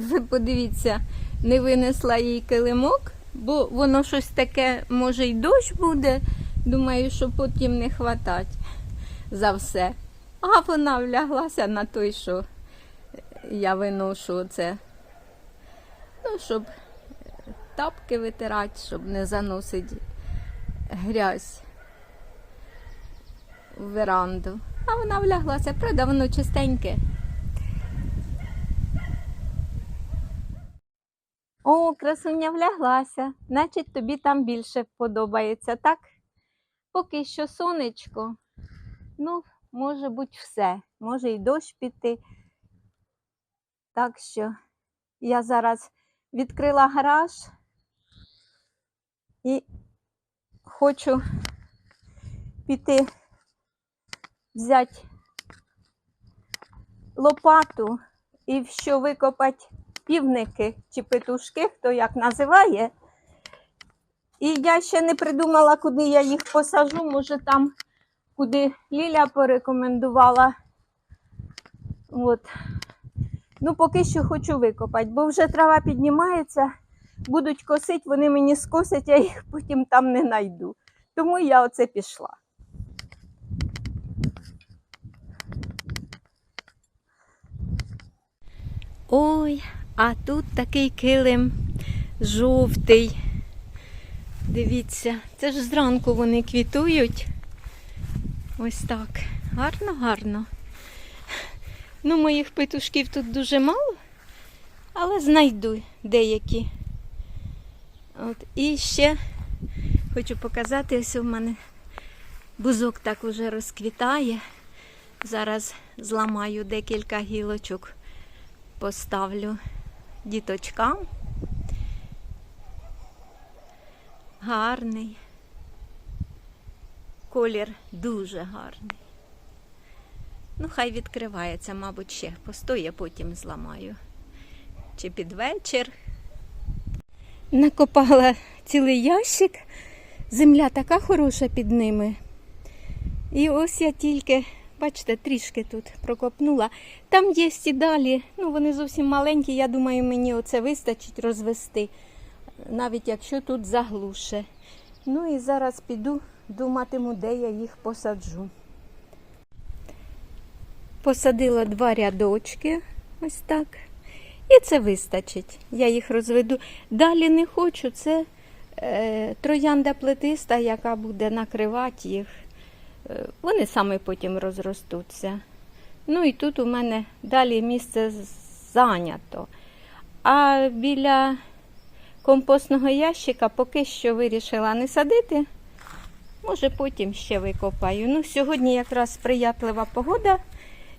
Подивіться, не винесла їй килимок, бо воно щось таке, може, й дощ буде. Думаю, що потім не хватать за все. А вона вляглася на той, що я виношу це. Ну, щоб тапки витирати, щоб не заносити грязь в веранду. А вона вляглася, правда, воно чистеньке. О, красуня вляглася, значить тобі там більше подобається, так? Поки що сонечко. Ну, може бути все. Може і дощ піти. Так що я зараз відкрила гараж і хочу піти взяти лопату і що викопати півники чи петушки, хто як називає. І я ще не придумала, куди я їх посажу. Може, там, куди Ліля порекомендувала. От. Ну, поки що хочу викопати, бо вже трава піднімається, будуть косити, вони мені скосять, я їх потім там не знайду. Тому я оце пішла. Ой, а тут такий килим жовтий. Дивіться, це ж зранку вони квітують. Ось так. Гарно, гарно. Ну, моїх петушків тут дуже мало, але знайду деякі. От. І ще хочу показати, ось у мене бузок так уже розквітає. Зараз зламаю декілька гілочок поставлю діточкам. Гарний. Колір дуже гарний. Ну, хай відкривається, мабуть, ще постоє, потім зламаю. Чи під вечір. Накопала цілий ящик. Земля така хороша під ними. І ось я тільки Бачите, трішки тут прокопнула. Там є і далі, ну вони зовсім маленькі, я думаю, мені оце вистачить розвести, навіть якщо тут заглуше. Ну і зараз піду, думатиму, де я їх посаджу. Посадила два рядочки, ось так. І це вистачить. Я їх розведу. Далі не хочу, це е, троянда плетиста, яка буде накривати їх. Е, Вони саме потім розростуться. Ну і тут у мене далі місце зайнято. А біля компостного ящика поки що вирішила не садити. Може, потім ще викопаю. Ну, Сьогодні якраз сприятлива погода,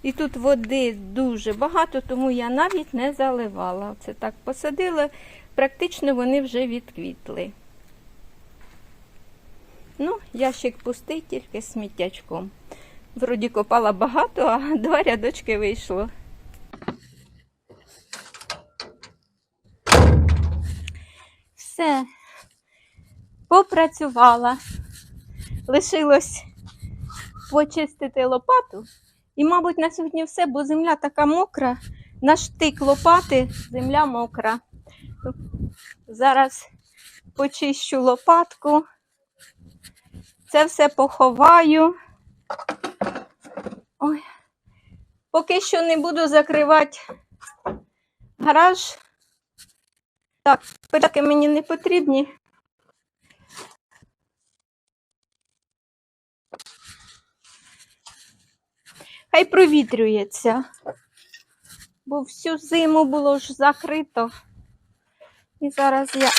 і тут води дуже багато, тому я навіть не заливала. Це так посадила, практично вони вже відквітли. Ну, ящик пустий, тільки з сміттячком. Вроді копала багато, а два рядочки вийшло. Все, попрацювала. Лишилось почистити лопату. І, мабуть, на сьогодні все, бо земля така мокра. На штик лопати земля мокра. Зараз почищу лопатку. Це все поховаю. Ой. Поки що не буду закривати гараж. Так, передки мені не потрібні. Хай провітрюється, бо всю зиму було ж закрито. І зараз я,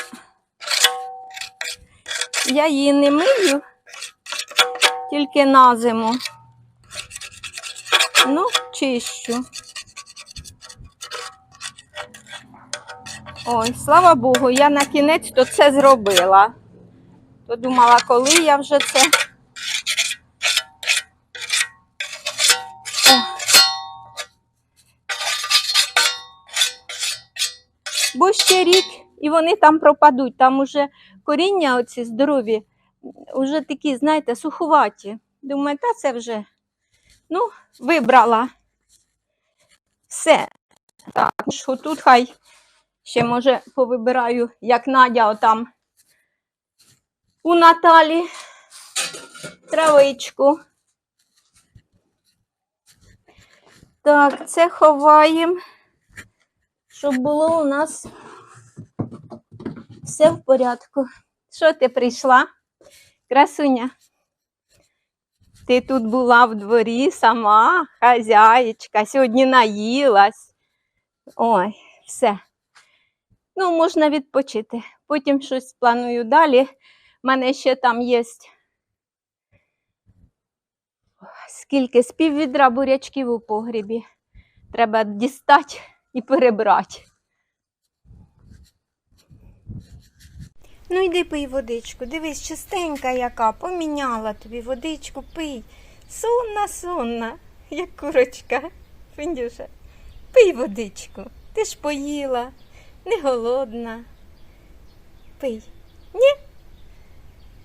я її не мию тільки на зиму. Ну, чищу. Ой, слава Богу, я на кінець то це зробила. То думала, коли я вже це. О. Бо ще рік і вони там пропадуть. Там уже коріння оці здорові вже такі, знаєте, суховаті. Думаю, та це вже, ну, вибрала. Все. Так, тут хай ще може повибираю, як Надя отам у Наталі травичку. Так, це ховаємо, щоб було у нас все в порядку. Що ти прийшла? Красуня? Ти тут була в дворі сама, хазяєчка, сьогодні наїлась. Ой, все. Ну, можна відпочити. Потім щось планую далі. У мене ще там є скільки з піввідра бурячків у погрібі. Треба дістати і перебрати. Ну, йди пий водичку. Дивись, чистенька яка, поміняла тобі водичку, пий. Сонна, сонна, як курочка. Фіндюша, пий водичку. Ти ж поїла, не голодна. Пий. Ні?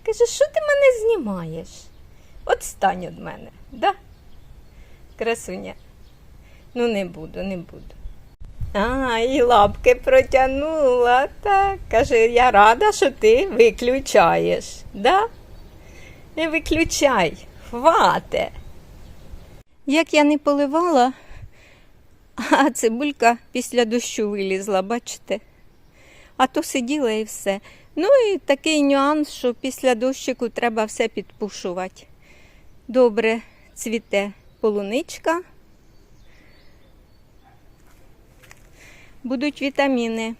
Каже, що ти мене знімаєш? Отстань від мене, да? Красуня. Ну, не буду, не буду. А, і лапки протягнула. Так, каже, я рада, що ти виключаєш. Да? Не виключай, хвате. Як я не поливала, а цибулька після дощу вилізла, бачите? А то сиділа і все. Ну і такий нюанс, що після дощику треба все підпушувати. Добре цвіте полуничка. Будуть вітаміни.